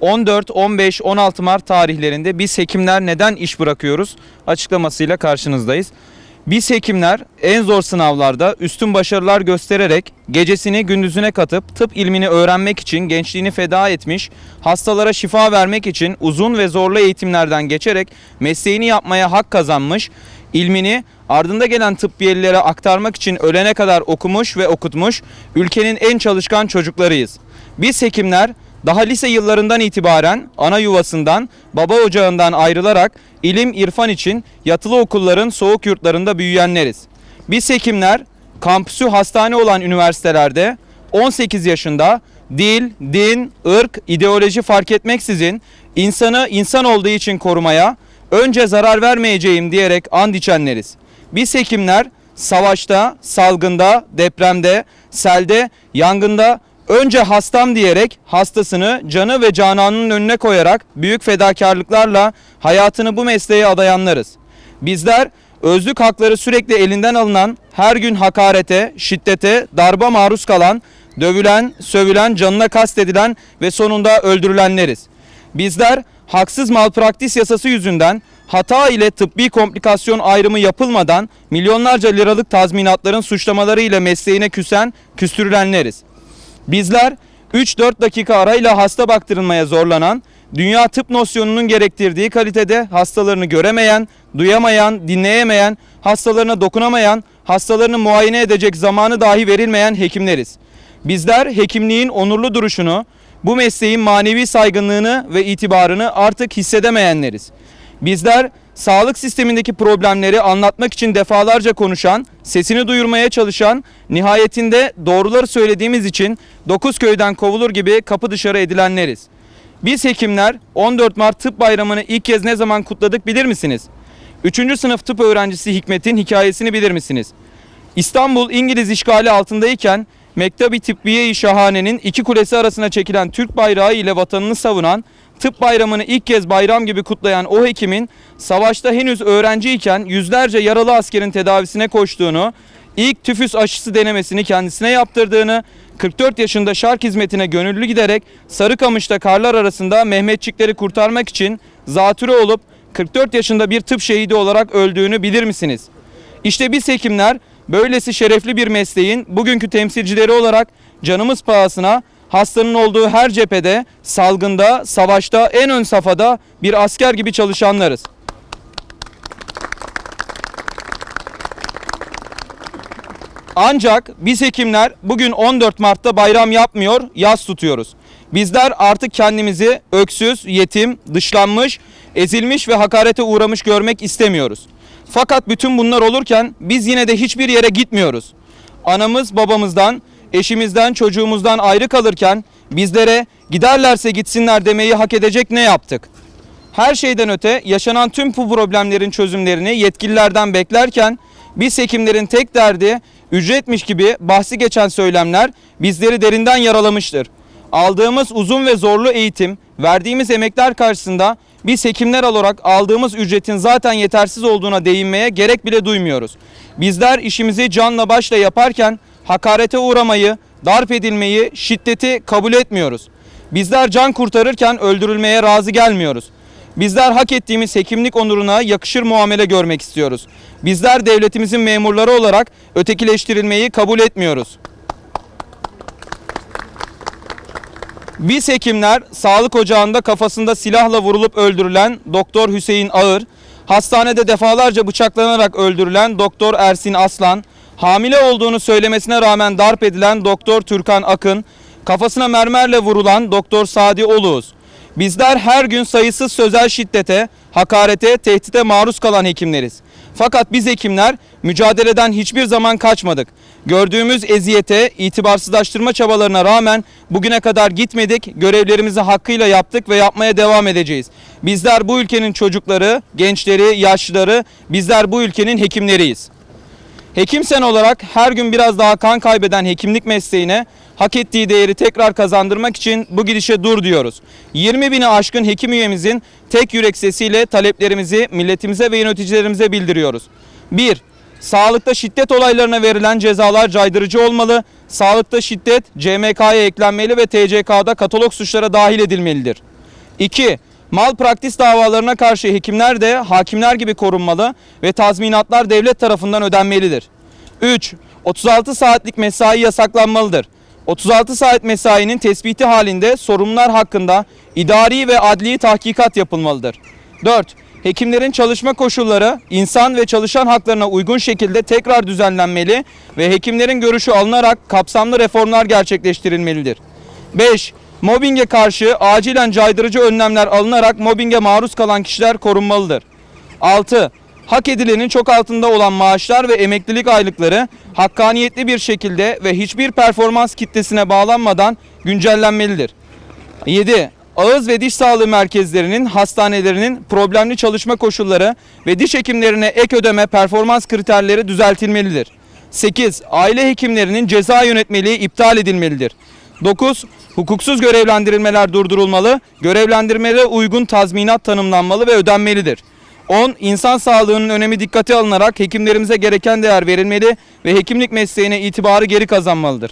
14, 15, 16 Mart tarihlerinde biz hekimler neden iş bırakıyoruz açıklamasıyla karşınızdayız. Biz hekimler en zor sınavlarda üstün başarılar göstererek gecesini gündüzüne katıp tıp ilmini öğrenmek için gençliğini feda etmiş, hastalara şifa vermek için uzun ve zorlu eğitimlerden geçerek mesleğini yapmaya hak kazanmış, ilmini ardında gelen tıbbiyelilere aktarmak için ölene kadar okumuş ve okutmuş ülkenin en çalışkan çocuklarıyız. Biz hekimler daha lise yıllarından itibaren ana yuvasından, baba ocağından ayrılarak ilim irfan için yatılı okulların soğuk yurtlarında büyüyenleriz. Biz hekimler kampüsü hastane olan üniversitelerde 18 yaşında dil, din, ırk, ideoloji fark etmeksizin insanı insan olduğu için korumaya, önce zarar vermeyeceğim diyerek and içenleriz. Biz hekimler savaşta, salgında, depremde, selde, yangında önce hastam diyerek hastasını canı ve cananının önüne koyarak büyük fedakarlıklarla hayatını bu mesleğe adayanlarız. Bizler özlük hakları sürekli elinden alınan, her gün hakarete, şiddete, darba maruz kalan, dövülen, sövülen, canına kastedilen ve sonunda öldürülenleriz. Bizler haksız malpraktis yasası yüzünden hata ile tıbbi komplikasyon ayrımı yapılmadan milyonlarca liralık tazminatların suçlamaları ile mesleğine küsen, küstürülenleriz. Bizler 3-4 dakika arayla hasta baktırılmaya zorlanan, dünya tıp nosyonunun gerektirdiği kalitede hastalarını göremeyen, duyamayan, dinleyemeyen, hastalarına dokunamayan, hastalarını muayene edecek zamanı dahi verilmeyen hekimleriz. Bizler hekimliğin onurlu duruşunu, bu mesleğin manevi saygınlığını ve itibarını artık hissedemeyenleriz. Bizler sağlık sistemindeki problemleri anlatmak için defalarca konuşan, sesini duyurmaya çalışan, nihayetinde doğruları söylediğimiz için dokuz köyden kovulur gibi kapı dışarı edilenleriz. Biz hekimler 14 Mart Tıp Bayramı'nı ilk kez ne zaman kutladık bilir misiniz? 3. sınıf tıp öğrencisi Hikmet'in hikayesini bilir misiniz? İstanbul İngiliz işgali altındayken Mektebi Tıbbiye-i Şahane'nin iki kulesi arasına çekilen Türk bayrağı ile vatanını savunan, tıp bayramını ilk kez bayram gibi kutlayan o hekimin savaşta henüz öğrenciyken yüzlerce yaralı askerin tedavisine koştuğunu, ilk tüfüs aşısı denemesini kendisine yaptırdığını, 44 yaşında şark hizmetine gönüllü giderek Sarıkamış'ta karlar arasında Mehmetçikleri kurtarmak için zatürre olup 44 yaşında bir tıp şehidi olarak öldüğünü bilir misiniz? İşte biz hekimler böylesi şerefli bir mesleğin bugünkü temsilcileri olarak canımız pahasına hastanın olduğu her cephede, salgında, savaşta, en ön safhada bir asker gibi çalışanlarız. Ancak biz hekimler bugün 14 Mart'ta bayram yapmıyor, yaz tutuyoruz. Bizler artık kendimizi öksüz, yetim, dışlanmış, ezilmiş ve hakarete uğramış görmek istemiyoruz. Fakat bütün bunlar olurken biz yine de hiçbir yere gitmiyoruz. Anamız babamızdan, eşimizden, çocuğumuzdan ayrı kalırken bizlere giderlerse gitsinler demeyi hak edecek ne yaptık? Her şeyden öte yaşanan tüm bu problemlerin çözümlerini yetkililerden beklerken biz hekimlerin tek derdi ücretmiş gibi bahsi geçen söylemler bizleri derinden yaralamıştır. Aldığımız uzun ve zorlu eğitim, verdiğimiz emekler karşısında biz hekimler olarak aldığımız ücretin zaten yetersiz olduğuna değinmeye gerek bile duymuyoruz. Bizler işimizi canla başla yaparken hakarete uğramayı, darp edilmeyi, şiddeti kabul etmiyoruz. Bizler can kurtarırken öldürülmeye razı gelmiyoruz. Bizler hak ettiğimiz hekimlik onuruna yakışır muamele görmek istiyoruz. Bizler devletimizin memurları olarak ötekileştirilmeyi kabul etmiyoruz. Biz hekimler sağlık ocağında kafasında silahla vurulup öldürülen Doktor Hüseyin Ağır, hastanede defalarca bıçaklanarak öldürülen Doktor Ersin Aslan, hamile olduğunu söylemesine rağmen darp edilen Doktor Türkan Akın, kafasına mermerle vurulan Doktor Sadi Oluğuz. Bizler her gün sayısız sözel şiddete, hakarete, tehdite maruz kalan hekimleriz. Fakat biz hekimler mücadeleden hiçbir zaman kaçmadık. Gördüğümüz eziyete, itibarsızlaştırma çabalarına rağmen bugüne kadar gitmedik, görevlerimizi hakkıyla yaptık ve yapmaya devam edeceğiz. Bizler bu ülkenin çocukları, gençleri, yaşlıları, bizler bu ülkenin hekimleriyiz. Hekim sen olarak her gün biraz daha kan kaybeden hekimlik mesleğine hak ettiği değeri tekrar kazandırmak için bu gidişe dur diyoruz. 20 bini aşkın hekim üyemizin tek yürek sesiyle taleplerimizi milletimize ve yöneticilerimize bildiriyoruz. 1. Sağlıkta şiddet olaylarına verilen cezalar caydırıcı olmalı. Sağlıkta şiddet CMK'ya eklenmeli ve TCK'da katalog suçlara dahil edilmelidir. 2. Mal praktis davalarına karşı hekimler de hakimler gibi korunmalı ve tazminatlar devlet tarafından ödenmelidir. 3. 36 saatlik mesai yasaklanmalıdır. 36 saat mesainin tespiti halinde sorumlular hakkında idari ve adli tahkikat yapılmalıdır. 4. Hekimlerin çalışma koşulları insan ve çalışan haklarına uygun şekilde tekrar düzenlenmeli ve hekimlerin görüşü alınarak kapsamlı reformlar gerçekleştirilmelidir. 5. Mobbinge karşı acilen caydırıcı önlemler alınarak mobbinge maruz kalan kişiler korunmalıdır. 6. Hak edilenin çok altında olan maaşlar ve emeklilik aylıkları hakkaniyetli bir şekilde ve hiçbir performans kitlesine bağlanmadan güncellenmelidir. 7. Ağız ve diş sağlığı merkezlerinin, hastanelerinin problemli çalışma koşulları ve diş hekimlerine ek ödeme performans kriterleri düzeltilmelidir. 8. Aile hekimlerinin ceza yönetmeliği iptal edilmelidir. 9. Hukuksuz görevlendirilmeler durdurulmalı, görevlendirmelere uygun tazminat tanımlanmalı ve ödenmelidir. 10. İnsan sağlığının önemi dikkate alınarak hekimlerimize gereken değer verilmeli ve hekimlik mesleğine itibarı geri kazanmalıdır.